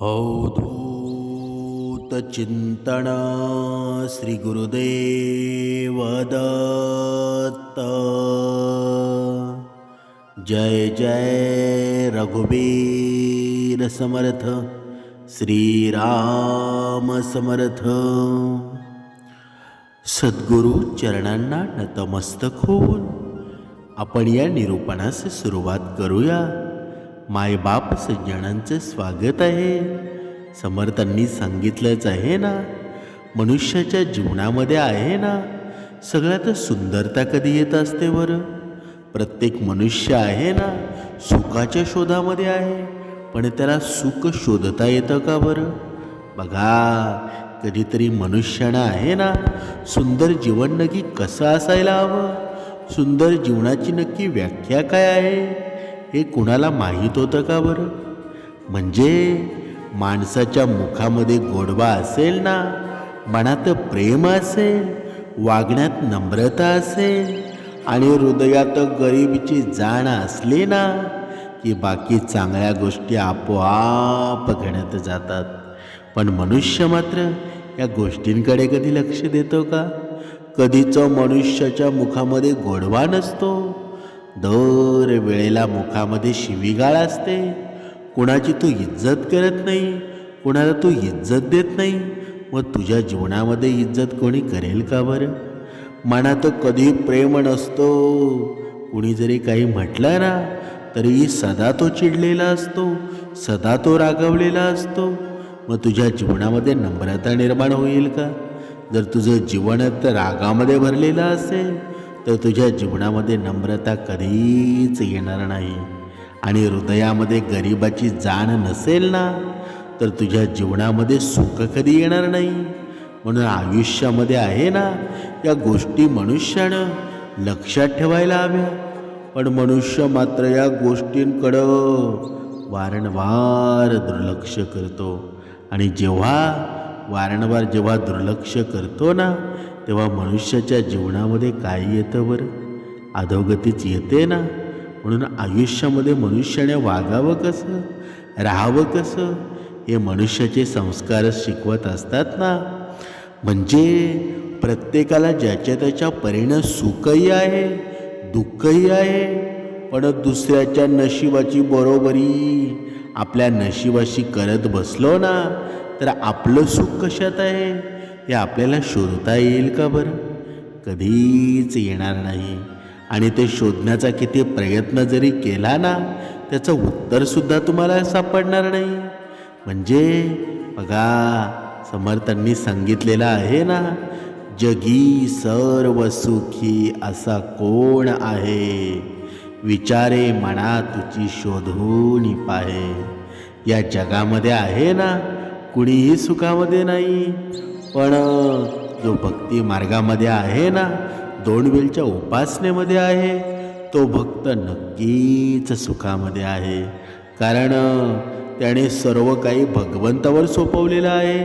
अवधूत श्रीगुरुदेवदत्त। श्री जय जय रघुबीर समर्थ श्रीराम समर्थ। सद्गुरू चरणांना नतमस्तक होऊन आपण या निरूपणास सुरुवात करूया. मायबाप सज्जनांचं स्वागत आहे. समर्थांनी सांगितलंच आहे ना मनुष्याच्या जीवनामध्ये आहे ना सगळ्यात सुंदरता कधी येत असते बरं? प्रत्येक मनुष्य आहे ना सुखाच्या शोधामध्ये आहे पण त्याला सुख शोधता येतं का बरं? बघा कधीतरी मनुष्यानं आहे ना सुंदर जीवन नक्की कसं असायला हवं? सुंदर जीवनाची नक्की व्याख्या काय आहे? हे कुणाला माहीत होतं का बरं? म्हणजे माणसाच्या मुखामध्ये गोडवा असेल ना मनात प्रेम असेल वागण्यात नम्रता असेल आणि हृदयात गरिबीची जाण असली ना की बाकी चांगल्या गोष्टी आपोआप घडत जातात. पण मनुष्य मात्र या गोष्टींकडे कधी लक्ष देतो का? कधीच मनुष्याच्या मुखामध्ये गोडवा नसतो. दर वेळेला मुखामध्ये शिवीगाळ असते. कुणाची तू इज्जत करत नाही कुणाला तू इज्जत देत नाही मग तुझ्या जीवनामध्ये इज्जत कोणी करेल का बरं? मनात कधी प्रेम नसतो. कुणी जरी काही म्हटलं ना तरी सदा तो चिडलेला असतो सदा तो रागवलेला असतो. मग तुझ्या जीवनामध्ये नम्रता निर्माण होईल का? जर तुझं जीवन तर रागामध्ये भरलेलं असेल तर तुझ्या जीवनामध्ये नम्रता कधीच येणार नाही. आणि हृदयामध्ये गरिबाची जाण नसेल ना तर तुझ्या जीवनामध्ये सुख कधी येणार नाही? म्हणून आयुष्यामध्ये आहे ना या गोष्टी मनुष्यानं लक्षात ठेवायला हव्या. पण मनुष्य मात्र या गोष्टींकडं वारंवार दुर्लक्ष करतो. आणि जेव्हा वारंवार जेव्हा दुर्लक्ष करतो ना तेव्हा मनुष्याच्या जीवनामध्ये काय येतं बरं? अधोगतीच येते ना? म्हणून आयुष्यामध्ये मनुष्याने वागावं कसं? राहावं कसं? हे मनुष्याचे संस्कारच शिकवत असतात ना? म्हणजे प्रत्येकाला ज्याच्या त्याच्या परिणाम सुखही आहे दुःखही आहे पण दुसऱ्याच्या नशिबाची बरोबरी आपल्या नशिबाशी करत बसलो ना तर आपलं सुख कशात आहे? हे आपल्याला शोधता येईल का बरं? कधीच येणार नाही. आणि ते शोधण्याचा किती प्रयत्न जरी केला ना त्याचं उत्तरसुद्धा तुम्हाला सापडणार नाही. म्हणजे बघा समर्थांनी सांगितलेलं आहे ना जगी सर्व सुखी असा कोण आहे? विचारे मना तुझी शोधून पाहे. या जगामध्ये आहे ना कुणीही सुखामध्ये नाही. पण जो भक्ती मार्गामध्ये आहे ना दोन वेळच्या उपासनेमध्ये आहे तो भक्त नक्कीच सुखामध्ये आहे. कारण त्याने सर्व काही भगवंतावर सोपवलेलं आहे.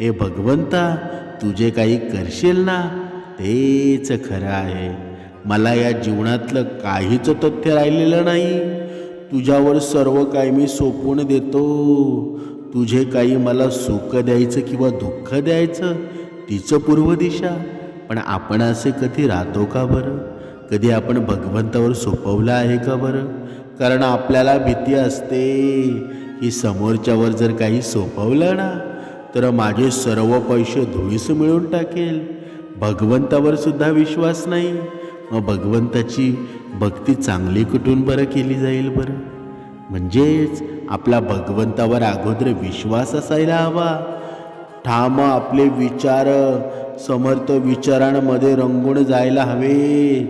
हे भगवंता तुझे काही करशील ना तेच खरं आहे. मला या जीवनातलं काहीच तथ्य राहिलेलं नाही. तुझ्यावर सर्व काही मी सोपवून देतो. तुझे काही मला सुख द्यायचं किंवा दुःख द्यायचं तिचं पूर्व दिशा. पण आपण असे कधी राहतो का बरं? कधी आपण भगवंतावर सोपवलं आहे का बरं? कारण आपल्याला भीती असते की समोरच्यावर जर काही सोपवलं ना तर माझे सर्व पैसे धुळीस मिळून टाकेल. भगवंतावर सुद्धा विश्वास नाही. मग भगवंताची भक्ती चांगली कुठून बरं केली जाईल बरं? म्हणजेच आपला भगवंतावर अगोदर विश्वास असायला हवा. ठाम आपले विचार समर्थ विचारांमध्ये रंगून जायला हवे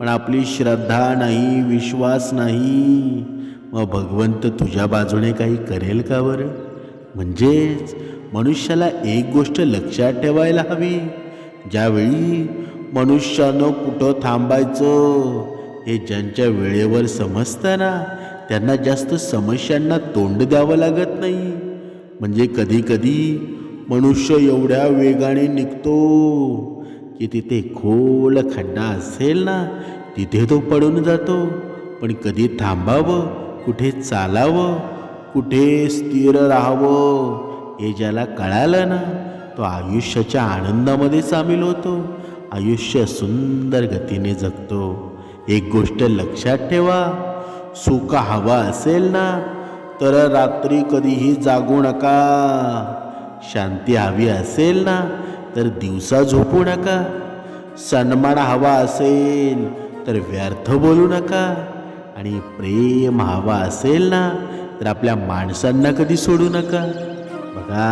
पण आपली श्रद्धा नाही विश्वास नाही. मग भगवंत तुझ्या बाजूने काही करेल का बरं? म्हणजेच मनुष्याला एक गोष्ट लक्षात ठेवायला हवी. ज्यावेळी मनुष्यानं कुठं थांबायचं हे ज्यांच्या वेळेवर समजतं ना त्यांना जास्त समस्यांना तोंड द्यावं लागत नाही. म्हणजे कधी कधी मनुष्य एवढ्या वेगाने निघतो की तिथे खोल खड्डा असेल ना तिथे तो पडून जातो. पण कधी थांबावं कुठे चालावं कुठे स्थिर राहावं हे ज्याला कळालं ना तो आयुष्याच्या आनंदामध्ये सामील होतो. आयुष्य सुंदर गतीने जगतो. एक गोष्ट लक्षात ठेवा सुख हवा असेल ना तर रात्री कधीही जागू नका. शांती हवी असेल ना तर दिवसा झोपू नका. सन्मान हवा असेल तर व्यर्थ बोलू नका. आणि प्रेम हवा असेल ना तर आपल्या माणसांना कधी सोडू नका. बघा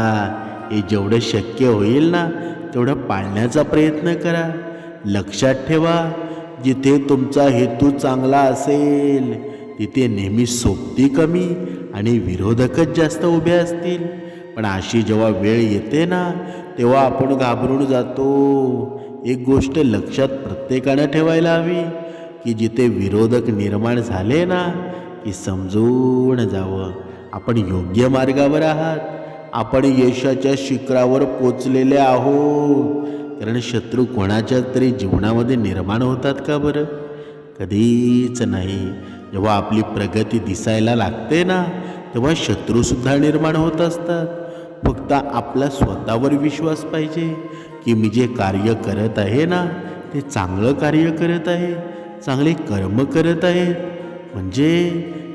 हे जेवढं शक्य होईल ना तेवढं पाळण्याचा प्रयत्न करा. लक्षात ठेवा जिथे तुमचा हेतू चांगला असेल तिथे नेहमी सोबती कमी आणि विरोधकच जास्त उभे असतील. पण अशी जेव्हा वेळ येते ना तेव्हा आपण घाबरून जातो. एक गोष्ट लक्षात प्रत्येकानं ठेवायला हवी की जिथे विरोधक निर्माण झाले ना की समजून जावं. आपण योग्य मार्गावर आहात. आपण यशाच्या शिखरावर पोचलेले आहोत. कारण शत्रू कोणाच्या तरी जीवनामध्ये निर्माण होतात का बरं? कधीच नाही. जेव्हा आपली प्रगती दिसायला लागते ना तेव्हा शत्रूसुद्धा निर्माण होत असतात. फक्त आपला स्वतःवर विश्वास पाहिजे की मी जे कार्य करत आहे ना ते चांगलं कार्य करत आहे चांगले कर्म करत आहे म्हणजे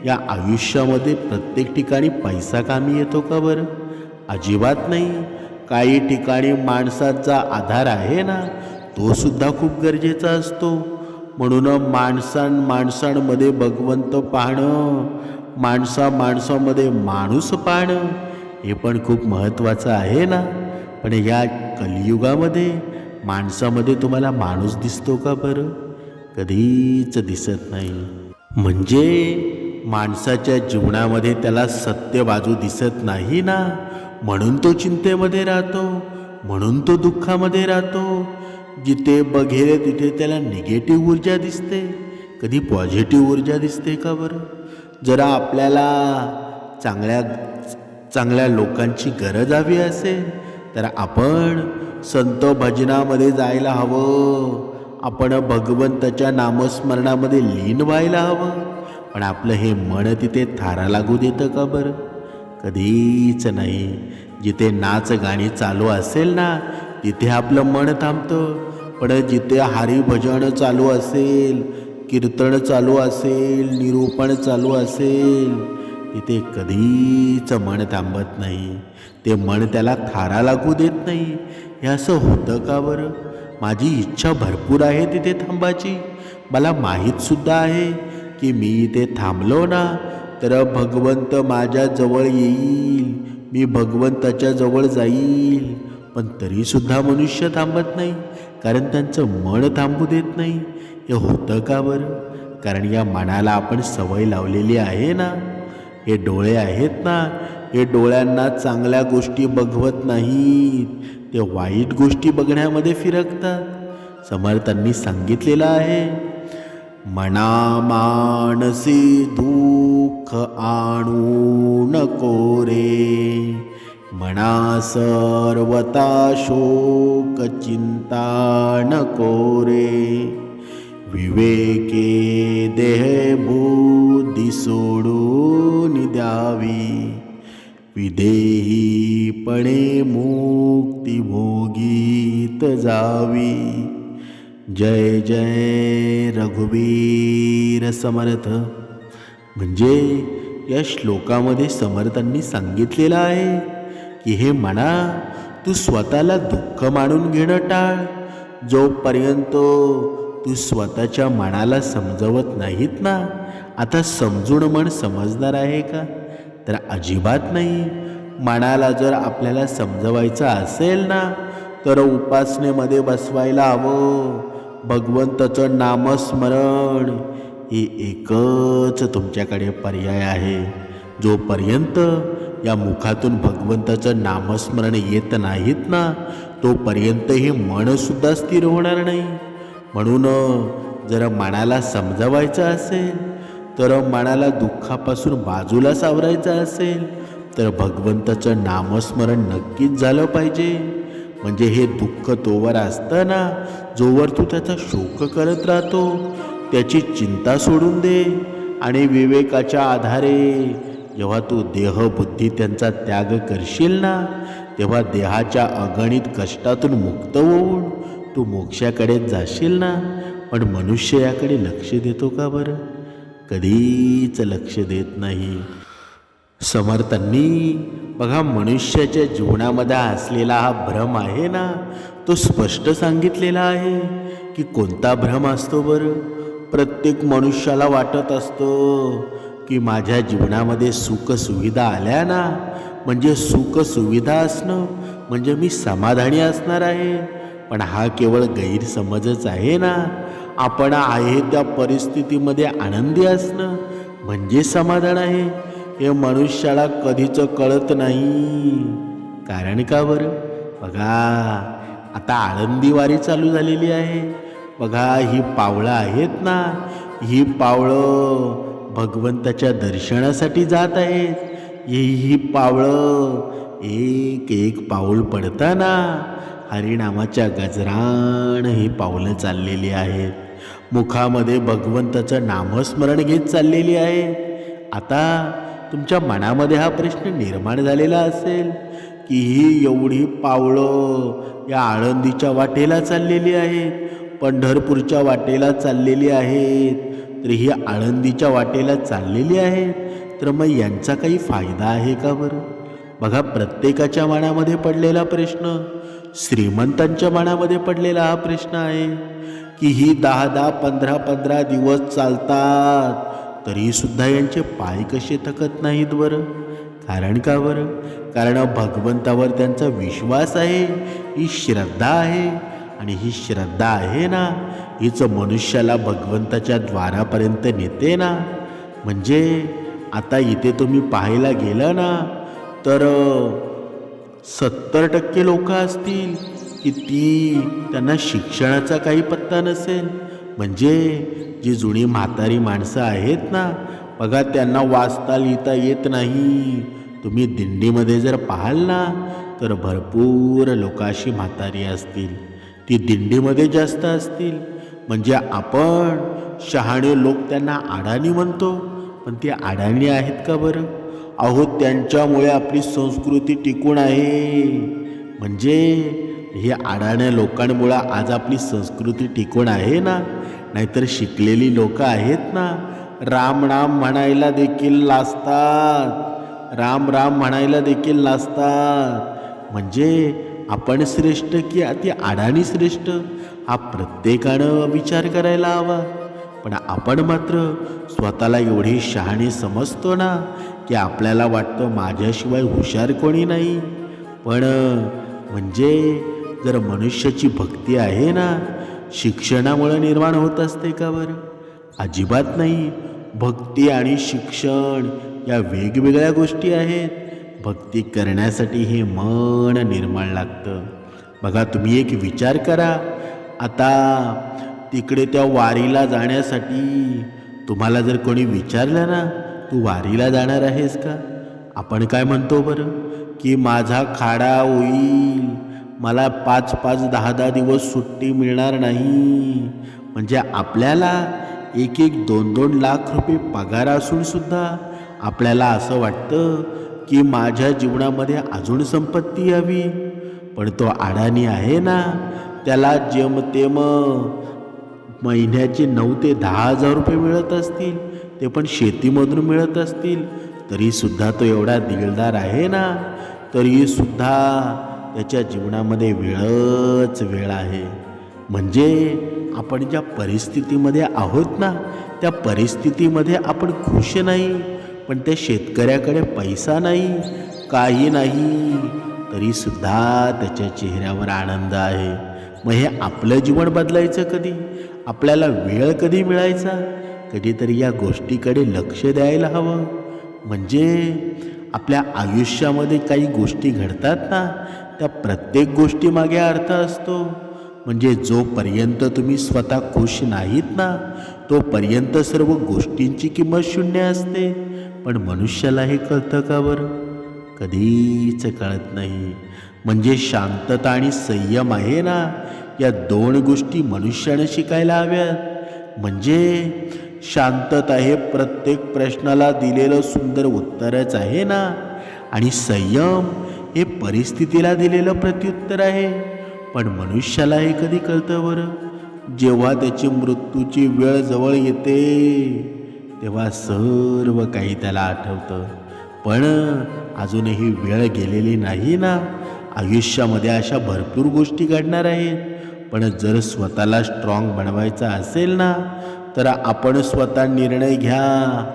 या आयुष्यामध्ये प्रत्येक ठिकाणी पैसा कामी येतो का बरं? अजिबात नाही. काही ठिकाणी माणसाचा आधार आहे ना तो सुद्धा खूप गरजेचा असतो. म्हणून माणसां माणसांमध्ये भगवंत पाहणं माणसा माणसामध्ये माणूस पाहणं हे पण खूप महत्त्वाचं आहे ना? पण या कलियुगामध्ये माणसामध्ये तुम्हाला माणूस दिसतो का बरं? कधीच दिसत नाही. म्हणजे माणसाच्या जीवनामध्ये त्याला सत्य बाजू दिसत नाही ना? म्हणून तो चिंतेमध्ये राहतो म्हणून तो दुःखामध्ये राहतो जिथे बघेल तिथे त्याला निगेटिव्ह ऊर्जा दिसते. कधी पॉझिटिव्ह ऊर्जा दिसते का बरं? जरा आपल्याला चांगल्या चांगल्या लोकांची गरज हवी असेल तर आपण संत भजनामध्ये जायला हवं. आपण भगवंताच्या नामस्मरणामध्ये लीन व्हायला हवं. पण आपलं हे मन तिथे थारा लागू देतं का बरं? कधीच नाही. जिथे नाच गाणी चालू असेल ना तिथे आपलं मन थांबतं. पण जिथे हरिभजन चालू असेल कीर्तन चालू असेल निरूपण चालू असेल तिथे कधीच मन थांबत नाही. ते मन त्याला थारा लागू देत नाही. हे असं होतं का बरं? माझी इच्छा भरपूर आहे तिथे थांबायची. मला माहीतसुद्धा आहे की मी इथे थांबलो ना तर भगवंत माझ्या जवळ येईल. मी भगवंताच्या जवळ जाईल. पण तरीसुद्धा मनुष्य थांबत नाही कारण त्यांचं मन थांबू देत नाही. हे होतं का बरं? कारण या मनाला आपण सवय लावलेली आहे ना? हे डोळे आहेत ना? हे डोळ्यांना चांगल्या गोष्टी बघवत नाहीत. ते वाईट गोष्टी बघण्यामध्ये फिरकतात. समर्थांनी सांगितलेलं आहे मना मानसी दुःख आणू नको रे. म्हणा सर्वता शोक चिंता नको रे विवेके देह बुद्धी सोडून द्यावी विदेहीपणे मुक्ती भोगीत जावी। जय जय रघुवीर समर्थ। म्हणजे या श्लोकामध्ये समर्थांनी सांगितलेलं आहे की हे म्हणा तू स्वतःला दुःख मानून घेणं टाळ. जोपर्यंत तू स्वतःच्या मनाला समजवत नाहीत ना आता समजून मन समजणार आहे का? तर अजिबात नाही. मनाला जर आपल्याला समजवायचं असेल ना तर उपासनेमध्ये बसवायला हवं. भगवंताचं नामस्मरण हे एकच तुमच्याकडे पर्याय आहे. जोपर्यंत या मुखातून भगवंताचं नामस्मरण येत नाहीत ना तोपर्यंत हे मनसुद्धा स्थिर होणार नाही. म्हणून जर मनाला समजावायचं असेल तर मनाला दुःखापासून बाजूला सावरायचं असेल तर भगवंताचं नामस्मरण नक्कीच झालं पाहिजे. म्हणजे हे दुःख तोवर असतं ना जोवर तू त्याचा शोक करत राहतो त्याची चिंता सोडून दे आणि विवेकाच्या आधारे जेव्हा तू देह बुद्धी त्यांचा त्याग करशील ना तेव्हा देहाच्या अगणित कष्टातून मुक्त होऊन तू मोक्षाकडे जाशील ना. पण मनुष्य याकडे लक्ष देतो का बरं? कधीच लक्ष देत नाही. समर्थांनी बघा मनुष्याच्या जीवनामध्ये असलेला हा भ्रम आहे ना तो स्पष्ट सांगितलेला आहे की कोणता भ्रम असतो बरं? प्रत्येक मनुष्याला वाटत असतो की माझ्या जीवनामध्ये सुखसुविधा आल्या ना? म्हणजे सुखसुविधा असणं म्हणजे मी समाधानी असणार आहे. पण हा केवळ गैरसमजच आहे ना? आपण आहे त्या परिस्थितीमध्ये आनंदी असणं म्हणजे समाधान आहे. हे मनुष्याला कधीचं कळत नाही. कारण का बरं? बघा आता आळंदी वारी चालू झालेली आहे. बघा ही पावळं आहेत ना? ही पावळं भगवंताच्या दर्शनासाठी जात आहेत. ही ही पावळं एक एक पाऊल पडताना हरिनामाच्या गजराण ही पावलं चाललेली आहेत. मुखामध्ये भगवंताचं नामस्मरण घेत चाललेली आहे. आता तुमच्या मनामध्ये हा प्रश्न निर्माण झालेला असेल की ही एवढी पावळं या आळंदीच्या वाटेला चाललेली आहेत पंढरपूरच्या वाटेला चाललेली आहेत. तर ही आळंदीच्या वाटेला चाललेली आहे. तर मग यांचा काही फायदा आहे का बरं? बघा प्रत्येकाच्या मनामध्ये पडलेला प्रश्न श्रीमंतांच्या मनामध्ये पडलेला हा प्रश्न आहे की ही दहा दहा पंधरा पंधरा दिवस चालतात तरीसुद्धा यांचे पाय कसे थकत नाहीत बरं? कारण का बरं? कारण भगवंतावर त्यांचा विश्वास आहे ही श्रद्धा आहे आणि ही श्रद्धा आहे ना हीच मनुष्याला भगवंताच्या द्वारापर्यंत नेते ना. म्हणजे आता इथे तुम्ही पाहायला गेलं ना तर सत्तर टक्के लोक असतील की ती त्यांना शिक्षणाचा काही पत्ता नसेल. म्हणजे जी जुनी म्हातारी माणसं आहेत ना बघा त्यांना वाचता लिहिता येत नाही. तुम्ही दिंडीमध्ये जर पाहाल ना तर भरपूर लोकाशी म्हातारी असतील. ती दिंडीमध्ये जास्त असतील. म्हणजे आपण शहाणे लोक त्यांना अडाणी म्हणतो पण ती अडाणी आहेत का बरं? अहो त्यांच्यामुळे आपली संस्कृती टिकून आहे. म्हणजे हे अडाण्या लोकांमुळं आज आपली संस्कृती टिकून आहे ना? नाहीतर शिकलेली लोक आहेत ना? राम राम म्हणायला देखील लाजतात राम राम म्हणायला देखील लाजतात म्हणजे आपण श्रेष्ठ की ती अडाणी श्रेष्ठ? हा प्रत्येकानं विचार करायला हवा. पण आपण मात्र स्वतःला एवढी शहाणी समजतो ना की आपल्याला वाटतं माझ्याशिवाय हुशार कोणी नाही. पण म्हणजे जर मनुष्याची भक्ती आहे ना शिक्षणामुळं निर्माण होत असते का बरं? अजिबात नाही. भक्ती आणि शिक्षण या वेगवेगळ्या गोष्टी आहेत. भक्ती करण्यासाठी हे मन निर्माण लागतं. बघा तुम्ही एक विचार करा. आता तिकडे त्या वारीला जाण्यासाठी तुम्हाला जर कोणी विचारलं ना तू वारीला जाणार आहेस का? आपण काय म्हणतो बरं? की माझा खाडा होईल. मला पाच पाच दहा दहा दिवस सुट्टी मिळणार नाही. म्हणजे आपल्याला एक एक दोन दोन लाख रुपये पगार असून सुद्धा आपल्याला असं वाटतं की माझ्या जीवनामध्ये अजून संपत्ती यावी पण तो अडाणी आहे ना त्याला जेमतेम महिन्याचे नऊ ते दहा हजार रुपये मिळत असतील ते पण शेतीमधून मिळत असतील तरीसुद्धा तो एवढा दिलदार आहे ना? तरीसुद्धा त्याच्या जीवनामध्ये वेळच वेळ आहे. म्हणजे आपण ज्या परिस्थितीमध्ये आहोत ना त्या परिस्थितीमध्ये आपण खुश नाही पण त्या शेतकऱ्याकडे पैसा नाही काही नाही तरीसुद्धा त्याच्या चेहऱ्यावर आनंद आहे. मग हे आपलं जीवन बदलायचं कधी? आपल्याला वेळ कधी मिळायचा? कधीतरी या गोष्टीकडे लक्ष द्यायला हवं. म्हणजे आपल्या आयुष्यामध्ये काही गोष्टी घडतात ना त्या प्रत्येक गोष्टीमागे अर्थ असतो. म्हणजे जोपर्यंत तुम्ही स्वतः खुश नाहीत ना तोपर्यंत सर्व गोष्टींची किंमत शून्य असते. पण मनुष्याला हे कळतं का बरं? कधीच कळत नाही. म्हणजे शांतता आणि संयम आहे ना? या दोन गोष्टी मनुष्यानं शिकायला हव्यात. म्हणजे शांतता हे प्रत्येक प्रश्नाला दिलेलं सुंदर उत्तरच आहे ना? आणि संयम हे परिस्थितीला दिलेलं प्रत्युत्तर आहे. पण मनुष्याला हे कधी कळतं बरं? जेव्हा त्याची मृत्यूची वेळ जवळ येते तेव्हा सर्व काही त्याला आठवतं. पण अजूनही वेळ गेलेली नाही ना? आयुष्यामध्ये अशा भरपूर गोष्टी घडणार आहेत. पण जर स्वतःला स्ट्रॉंग बनवायचं असेल ना तर आपण स्वतः निर्णय घ्या.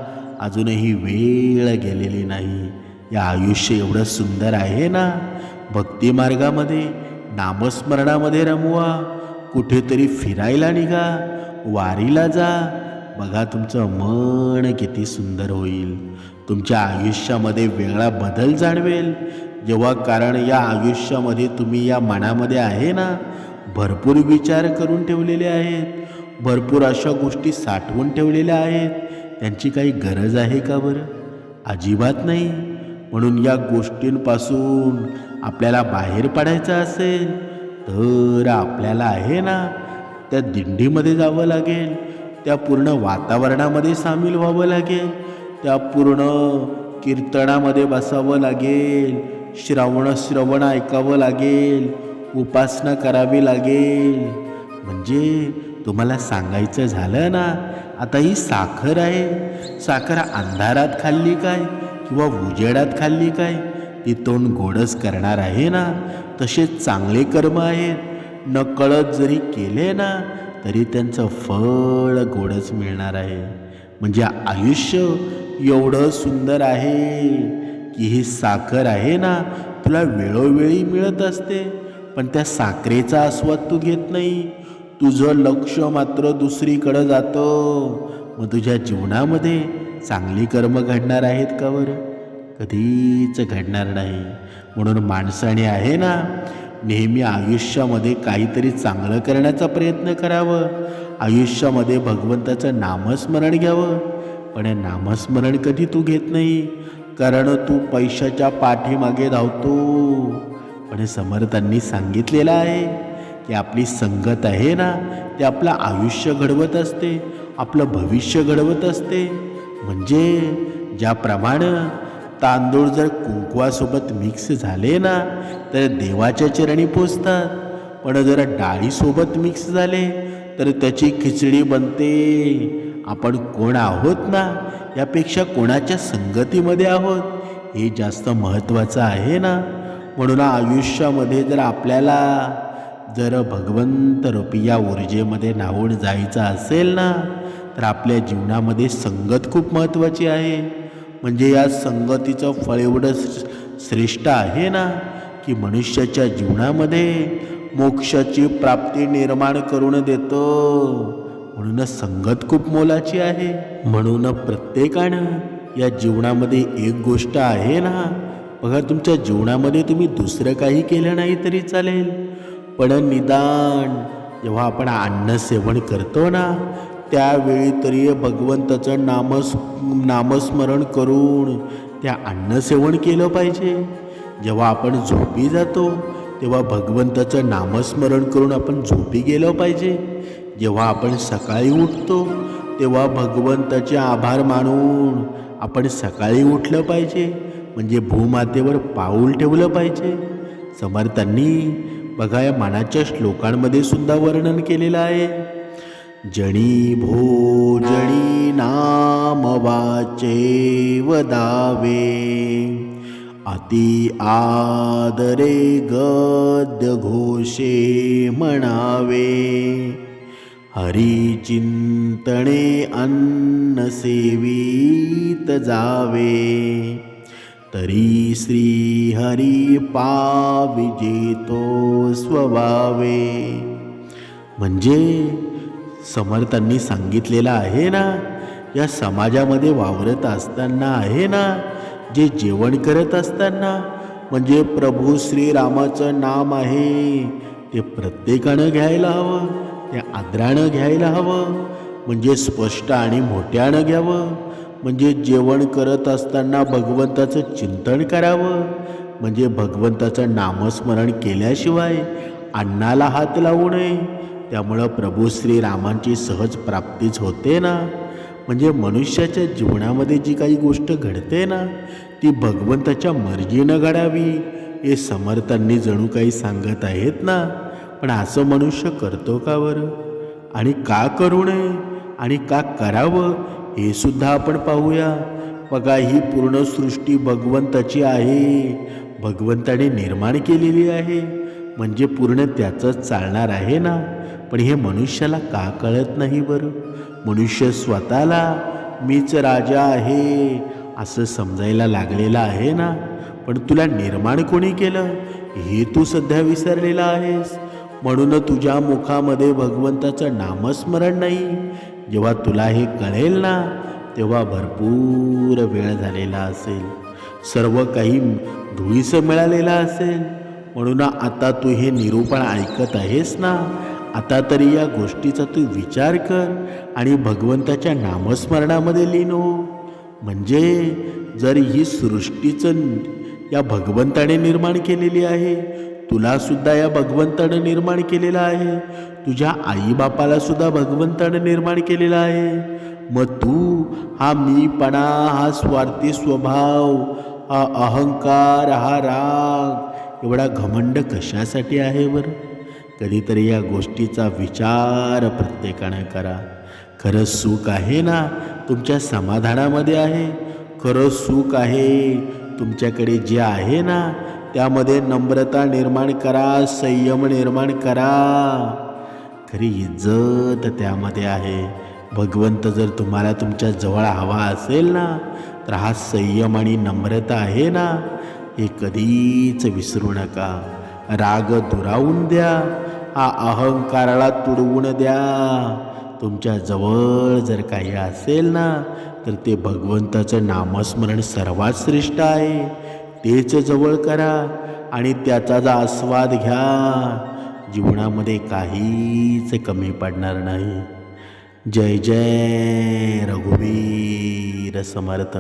अजूनही वेळ गेलेली नाही. या आयुष्य एवढं सुंदर आहे ना? भक्ती मार्गामध्ये नामस्मरणामध्ये रमवा. कुठेतरी फिरायला निघा. वारीला जा. बघा तुमचं मन किती सुंदर होईल. तुमच्या आयुष्यामध्ये वेगळा बदल जाणवेल. जेव्हा कारण या आयुष्यामध्ये तुम्ही या मनामध्ये आहे ना भरपूर विचार करून ठेवलेले आहेत भरपूर अशा गोष्टी साठवून ठेवलेल्या आहेत त्यांची काही गरज आहे का बरं? अजिबात नाही. म्हणून या गोष्टींपासून आपल्याला बाहेर पडायचं असेल तर आपल्याला आहे ना त्या दिंडीमध्ये जावं लागेल त्या पूर्ण वातावरणामध्ये सामील व्हावं लागेल त्या पूर्ण कीर्तनामध्ये बसावं लागेल श्रवण श्रवण ऐकावं लागेल उपासना करावी लागेल. म्हणजे तुम्हाला सांगायचं झालं ना आता ही साखर आहे. साखर अंधारात खाल्ली काय किंवा उजेडात खाल्ली काय ती तोंड गोडच करणार आहे ना तसेच चांगले कर्म आहेत. नकळत जरी केले ना तरी त्यांचं फळ गोडच मिळणार आहे. म्हणजे आयुष्य एवढं सुंदर आहे. की ही साखर आहे ना तुला वेळोवेळी मिळत असते. पण त्या साखरेचा आस्वाद तू घेत नाही. तुझं लक्ष मात्र दुसरीकडं जातं. मग तुझ्या जीवनामध्ये चांगली कर्म घडणार आहेत का बरं? कधीच घडणार नाही. म्हणून माणसाने आहे ना नेहमी आयुष्यामध्ये काहीतरी चांगलं करण्याचा प्रयत्न करावं. आयुष्यामध्ये भगवंताचं नामस्मरण घ्यावं. पण नामस्मरण कधी तू घेत नाही? कारण तू पैशाच्या पाठीमागे धावतो. पण समर्थांनी सांगितलेलं आहे की आपली संगत आहे ना ते आपलं आयुष्य घडवत असते आपलं भविष्य घडवत असते. म्हणजे ज्याप्रमाणे तांदूळ जर कुंकवासोबत मिक्स झाले ना तर देवाच्या चरणी पोचतात पण जर डाळीसोबत मिक्स झाले तर त्याची खिचडी बनते. आपण कोण आहोत ना यापेक्षा कोणाच्या संगतीमध्ये आहोत? हे जास्त महत्त्वाचं आहे ना? म्हणून आयुष्यामध्ये जर आपल्याला जर भगवंत रूपी या ऊर्जेमध्ये नावून जायचं असेल ना तर आपल्या जीवनामध्ये संगत खूप महत्त्वाची आहे. म्हणजे या संगतीचं फळ एवढं श्रेष्ठ आहे ना की मनुष्याच्या जीवनामध्ये मोक्षाची प्राप्ती निर्माण करून देतो. म्हणूनच संगत खूप मोलाची आहे. म्हणून प्रत्येकानं या जीवनामध्ये एक गोष्ट आहे ना बघा तुमच्या जीवनामध्ये तुम्ही दुसरं काही केलं नाही तरी चालेल. पण निदान जेव्हा आपण अन्न सेवन करतो ना त्यावेळी तरी भगवंताचं नामस् नामस्मरण करून त्या अन्न सेवन केलं पाहिजे. जेव्हा आपण झोपी जातो तेव्हा भगवंताचं नामस्मरण करून आपण झोपी गेलं पाहिजे. जेव्हा आपण सकाळी उठतो तेव्हा भगवंताचे आभार मानून आपण सकाळी उठलं पाहिजे. म्हणजे भूमातेवर पाऊल ठेवलं पाहिजे. समर्थांनी बघा या मनाच्या श्लोकांमध्ये सुद्धा वर्णन केलेलं आहे. जणी भोजणी नाम वाचे वदावे. अति आदरे गद्य घोषे म्हणावे. हरिचिंतणे अन्न सेवीत जावे। तरी श्री हरी पाविजेतो स्वभावे। म्हणजे समर्थांनी सांगितलेलं आहे ना या समाजामध्ये वावरत असताना आहे ना जे जेवण करत असताना म्हणजे प्रभू श्रीरामाचं नाम आहे ते प्रत्येकानं घ्यायला हवं. ते आदरानं घ्यायला हवं. म्हणजे स्पष्ट आणि मोठ्यानं घ्यावं. म्हणजे जेवण करत असताना भगवंताचं चिंतन करावं. म्हणजे भगवंताचं नामस्मरण केल्याशिवाय अन्नाला हात लावू नये. त्यामुळं प्रभू श्रीरामांची सहज प्राप्तीच होते ना? म्हणजे मनुष्याच्या जीवनामध्ये जी काही गोष्ट घडते ना ती भगवंताच्या मर्जीनं घडावी हे समर्थांनी जणू काही सांगत आहेत ना? पण असं मनुष्य करतो का बरं? आणि का करू नये? आणि का करावं? हे सुद्धा आपण पाहूया. बघा ही पूर्ण सृष्टी भगवंताची आहे. भगवंताने निर्माण केलेली आहे. म्हणजे पूर्ण त्याचंच चालणार आहे ना? पण हे मनुष्याला का कळत नाही बरं? मनुष्य स्वतःला मीच राजा आहे असं समजायला लागलेलं आहे ना? पण तुला निर्माण कोणी केलं? हे तू सध्या विसरलेला आहेस. म्हणून तुझ्या मुखामध्ये भगवंताचं नामस्मरण नाही. जेव्हा तुला हे कळेल ना तेव्हा भरपूर वेळ झालेला असेल. सर्व काही धुळीसं मिळालेलं असेल. म्हणून आता तू हे निरूपण ऐकत आहेस ना? आता तरी या गोष्टीचा तू विचार कर आणि भगवंताच्या नामस्मरणामध्ये लिहिनो. म्हणजे जर ही सृष्टीचं या भगवंताने निर्माण केलेली आहे तुला सुद्धा या भगवंतानं निर्माण केलेला आहे. तुझ्या आईबापाला सुद्धा भगवंतानं निर्माण केलेला आहे. मग तू हा मीपणा हा स्वार्थी स्वभाव हा अहंकार हा राग एवढा घमंड कशासाठी आहे बरं? कधीतरी या गोष्टीचा विचार प्रत्येकानं करा. खरं सुख आहे ना तुमच्या समाधानामध्ये आहे? खरं सुख आहे तुमच्याकडे जे आहे ना त्यामध्ये नम्रता निर्माण करा संयम निर्माण करा. खरी इज्जत त्यामध्ये आहे. भगवंत जर तुम्हाला तुमच्या जवळ हवा असेल ना तर हा संयम आणि नम्रता आहे ना हे कधीच विसरू नका. राग दुरावून द्या हा अहंकाराला तुडवून द्या. तुमच्या जवळ जर काही असेल ना तर ते भगवंताचं नामस्मरण सर्वात श्रेष्ठ आहे. तेच जवळ करा आणि त्याचा जा आस्वाद घ्या. जीवनामध्ये काहीच कमी पडणार नाही. जय जय रघुवीर समर्थ.